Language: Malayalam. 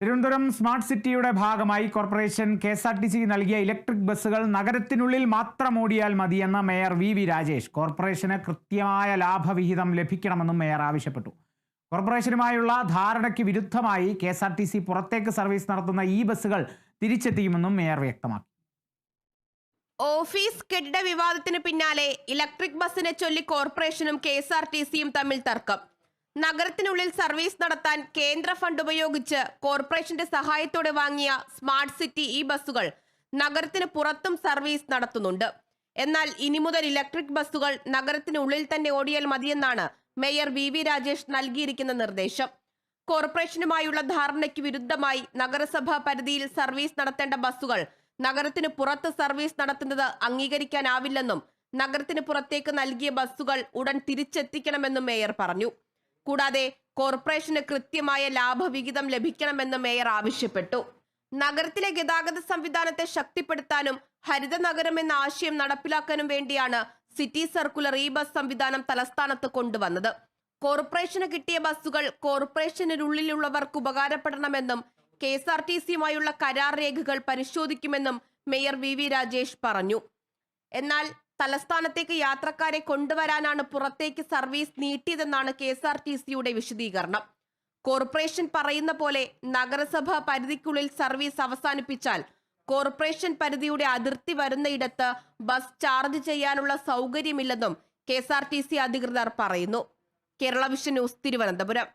തിരുവനന്തപുരം സ്മാർട്ട് സിറ്റിയുടെ ഭാഗമായി corporation K S R T C നൽകിയ ഇലക്ട്രിക് ബസ്സുകൾ നഗരത്തിനുള്ളിൽ മാത്രം ഓടിയാൽ മതിയെന്ന് മേയർ വി വി രാജേഷ്. കോർപ്പറേഷന് കൃത്യമായ ലാഭവിഹിതം ലഭിക്കണമെന്നും മേയർ ആവശ്യപ്പെട്ടു. കോർപ്പറേഷനുമായുള്ള ധാരണയ്ക്ക് വിരുദ്ധമായി K S R T C പുറത്തേക്ക് സർവീസ് നടത്തുന്ന ഈ ബസ്സുകൾ തിരിച്ചെത്തിക്കുമെന്നും മേയർ വ്യക്തമാക്കി. ഓഫീസ് കെട്ടിട വിവാദത്തിന് പിന്നാലെ ഇലക്ട്രിക് ബസ്സിനെ ചൊല്ലി കോർപ്പറേഷനും കെ എസ് ആർ ടി സിയും തമ്മിൽ തർക്കം. നഗരത്തിനുള്ളിൽ സർവീസ് നടത്താൻ കേന്ദ്ര ഫണ്ട് ഉപയോഗിച്ച് കോർപ്പറേഷന്റെ സഹായത്തോടെ വാങ്ങിയ സ്മാർട്ട് സിറ്റി ഈ ബസ്സുകൾ നഗരത്തിന് പുറത്തും സർവീസ് നടത്തുന്നുണ്ട്. എന്നാൽ ഇനി മുതൽ ഇലക്ട്രിക് ബസ്സുകൾ നഗരത്തിനുള്ളിൽ തന്നെ ഓടിയാൽ മതിയെന്നാണ് മേയർ വി വി രാജേഷ് നൽകിയിരിക്കുന്ന നിർദ്ദേശം. കോർപ്പറേഷനുമായുള്ള ധാരണയ്ക്ക് വിരുദ്ധമായി നഗരസഭാ പരിധിയിൽ സർവീസ് നടത്തേണ്ട ബസ്സുകൾ നഗരത്തിന് പുറത്ത് സർവീസ് നടത്തുന്നത് അംഗീകരിക്കാനാവില്ലെന്നും നഗരത്തിന് പുറത്തേക്ക് നൽകിയ ബസ്സുകൾ ഉടൻ തിരിച്ചെത്തിക്കണമെന്നും മേയർ പറഞ്ഞു. കൂടാതെ കോർപ്പറേഷന് കൃത്യമായ ലാഭവിഹിതം ലഭിക്കണമെന്ന് മേയർ ആവശ്യപ്പെട്ടു. നഗരത്തിലെ ഗതാഗത സംവിധാനത്തെ ശക്തിപ്പെടുത്താനും ഹരിത നഗരം എന്ന ആശയം നടപ്പിലാക്കാനും വേണ്ടിയാണ് സിറ്റി സർക്കുലർ ഇ ബസ് സംവിധാനം തലസ്ഥാനത്ത് കൊണ്ടുവന്നത്. കോർപ്പറേഷന് കിട്ടിയ ബസ്സുകൾ കോർപ്പറേഷനുള്ളിലുള്ളവർക്ക് ഉപകാരപ്പെടണമെന്നും കെ എസ് ആർ ടി സിയുമായുള്ള കരാർ രേഖകൾ പരിശോധിക്കുമെന്നും മേയർ വി വി രാജേഷ് പറഞ്ഞു. എന്നാൽ തലസ്ഥാനത്തേക്ക് യാത്രക്കാരെ കൊണ്ടുവരാനാണ് പുറത്തേക്ക് സർവീസ് നീട്ടിയതെന്നാണ് കെ എസ് ആർ ടി സിയുടെ വിശദീകരണം. കോർപ്പറേഷൻ പറയുന്ന പോലെ നഗരസഭ പരിധിക്കുള്ളിൽ സർവീസ് അവസാനിപ്പിച്ചാൽ കോർപ്പറേഷൻ പരിധിയുടെ അതിർത്തി വരുന്നയിടത്ത് ബസ് ചാർജ് ചെയ്യാനുള്ള സൗകര്യമില്ലെന്നും K S R T C അധികൃതർ പറയുന്നു. Kerala vision news Thiruvananthapuram.